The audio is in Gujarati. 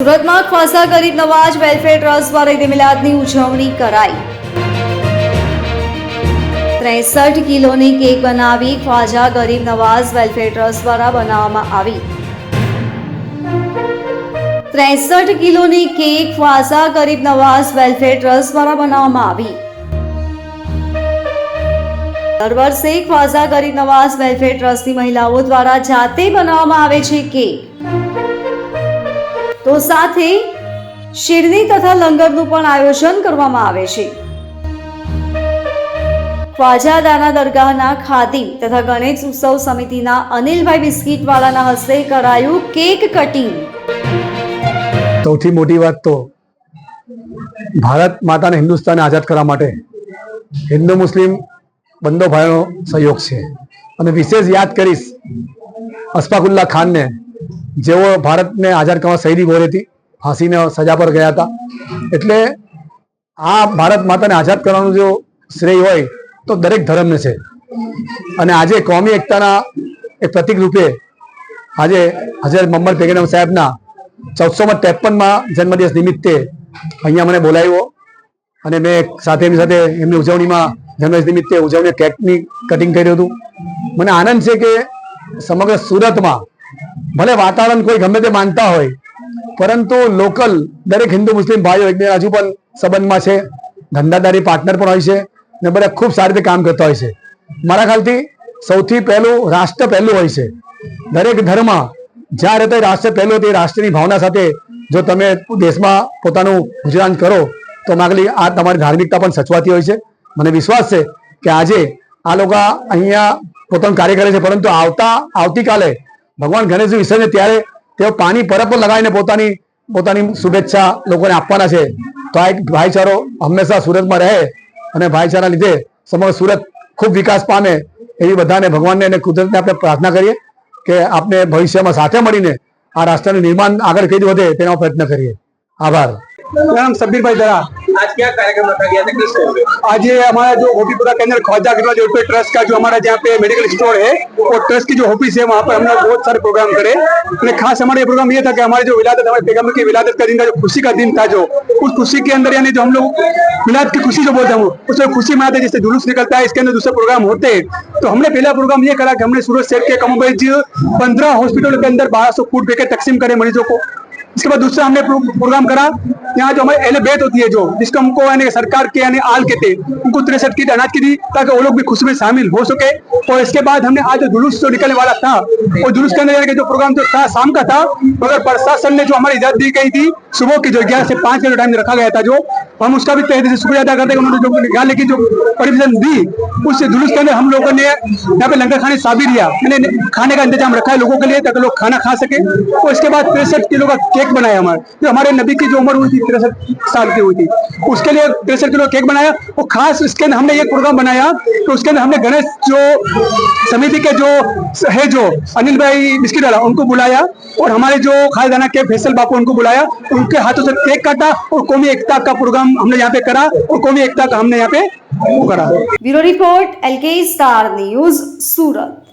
સુરતમાં ખ્વાસા ગરીબ નવાજ વેલફેર ટ્રસ્ટ દ્વારા ઈદ મિલાદની ઉજવણી કરાઈ. ત્રેસઠ કિલોની કેક બનાવી ખ્વાજા ગરીબ નવાઝ વેલફેર ટ્રસ્ટ દ્વારા બનાવવામાં આવી. ત્રેસઠ કિલોની કેક ખ્વાઝા ગરીબ નવાઝ વેલફેર ટ્રસ્ટ દ્વારા બનાવવામાં આવી. દર વર્ષે ખ્વાઝા ગરીબ નવાઝ વેલફેર ટ્રસ્ટની મહિલાઓ દ્વારા જાતે બનાવવામાં આવે છે કેક. તો સાથે શિરની તથા લંગરનું પણ આયોજન કરવામાં આવે છે. ખ્વાજાદાના દરગાહના ખાદી તથા ગણેશ ઉત્સવ સમિતિના અનિલભાઈ બિસ્કીટવાળાના હસ્તે કરાયું કેક કટિંગ. સૌથી મોટી વાત તો ભારત માતાને હિન્દુસ્તાનને આઝાદ કરવા માટે હિન્દુ મુસ્લિમ બંદો ભાઈનો સહયોગ છે. અને વિશેષ યાદ કરીશ અશફાકુલ્લા ખાનને જેઓ ભારતને આઝાદ કરવા શહીદી હતી, ફાંસીને સજા પર ગયા હતા. એટલે આ ભારત માતાને આઝાદ કરવાનું જો શ્રેય હોય, તો દરેક ધર્મને છે. અને આજે કોમી એકતાના એક પ્રતિક રૂપે આજે હઝરત મોહમ્મદ પેગેનમ સાહેબના ચૌદસોમાં ત્રેપનમાં જન્મદિવસ નિમિત્તે અહીંયા મને બોલાવ્યો. અને મેં સાથે એમની સાથે એમની ઉજવણીમાં જન્મદિવસ નિમિત્તે ઉજવણી કેકની કટિંગ કર્યું હતું. મને આનંદ છે કે સમગ્ર સુરતમાં ભલે વાતાવરણ કોઈ ગમે તે માનતા હોય, પરંતુ લોકલ દરેક હિન્દુ, મુસ્લિમ ભાઈઓ એકબીજા હજુ પણ સંબંધમાં છે, ધંધાદારી પાર્ટનર પણ હોય છે ને બધા ખૂબ સારી રીતે કામ કરતા હોય છે. મારા ખ્યાલથી સૌથી પહેલું રાષ્ટ્ર પહેલું હોય છે. દરેક ધર્મ જ્યાં રહેતા રાષ્ટ્ર પહેલું તે રાષ્ટ્રની ભાવના સાથે જો તમે દેશમાં પોતાનું ગુજરાન કરો, તો માગલી આ તમારી ધાર્મિકતા પણ સચવાતી હોય છે. મને વિશ્વાસ છે કે આજે આ લોકો અહીંયા પોતાનું કાર્ય કરે છે, પરંતુ આવતા, આવતીકાલે ભગવાન ગણેશજી વિસર્જન ત્યારે તેઓ પાણી પર પણ લગાવીને પોતાની પોતાની શુભેચ્છા લોકોને આપવાના છે. તો આ એક ભાઈચારો હંમેશા સુરતમાં રહે અને ભાઈચારા લીધે સમગ્ર સુરત ખૂબ વિકાસ પામે એવી બધાને ભગવાનને અને કુદરતને આપણે પ્રાર્થના કરીએ કે આપણે ભવિષ્યમાં સાથે મળીને આ રાષ્ટ્રનું નિર્માણ આગળ કેવી વધે તેનો પ્રયત્ન કરીએ. આભાર. સબીરભાઈ જરા आज क्या कार्यक्रम रखा गया था? किस पे? आज ये हमारा जो गोपीपुरा के अंदर ख्वाजा गिरवाज वेलफेयर ट्रस्ट का जो हमारा जहाँ पे मेडिकल स्टोर है, वो ट्रस्ट की जो ऑफ़िस है, वहाँ पर हमने बहुत सारे प्रोग्राम करे। અને खास हमारा ये प्रोग्राम ये था कि हमारे जो विलादत, हमारे पैगंबर की विलादत का दिन था, जो खुशी का दिन था जो, उस खुशी के अंदर यानी जो हम लोग मिलाद की खुशी जो बोलते हैं उसमें खुशी मनाते जिससे जुलूस निकलता है, इसके अंदर दूसरे प्रोग्राम होते हैं। तो हमने पहला प्रोग्राम ये करा कि हमने सूरत शहर के कमोबेज पंद्रह हॉस्पिटल के अंदर बारह सौ फ़ूड पैकेट तकसीम करे मरीजों को। इसके बाद दूसरा हमने प्रोग्राम करा यहाँ जो हमारे एहले बेत होती है जो, जिसको हमको यानी सरकार के यानी आल कहते हैं उनको तिरसठ की अनाज की दी, ताकि वो लोग भी खुशी में शामिल हो सके। और इसके बाद हमने आज जुलूस जो निकलने वाला था, वो जुलूस के अंदर जो प्रोग्राम जो था, शाम का था, मगर प्रशासन ने जो हमारी इजाज़त दी गई थी, सुबह की जो ग्यारह से पाँच का टाइम रखा गया था जो, हम उसका भी तहे से शुक्रिया अदा करते हैं उन्होंने जो निकालने की जो परमिशन दी, उस जुलूस के अंदर हम लोगों ने यहाँ पे लंगर खाने साबिरिया मैंने खाने का इंतज़ाम रखा है लोगों के लिए, ताकि लोग खाना खा सके। और इसके बाद तिरसठ किलो का केक बनाया हमारे, जो हमारे नबी की जो उम्र हुई थी तिरसठ साल की हुई थी। उसके लिए तिरसठ किलो केक बनाया और खास इसके अंदर हमने ये प्रोग्राम बनाया तो उसके अंदर हमने गणेश जो समिति के जो है जो अनिल भाई बिस्किट वाला, उनको बुलाया और हमारे जो खालदाना के फैसल बापू उनको बुलाया, उनके हाथों से केक काटा और कौमी एकता का प्रोग्राम हमने यहाँ पे करा और कौमी एकता का हमने यहाँ पे करा। Bureau report L K Star News, Surat.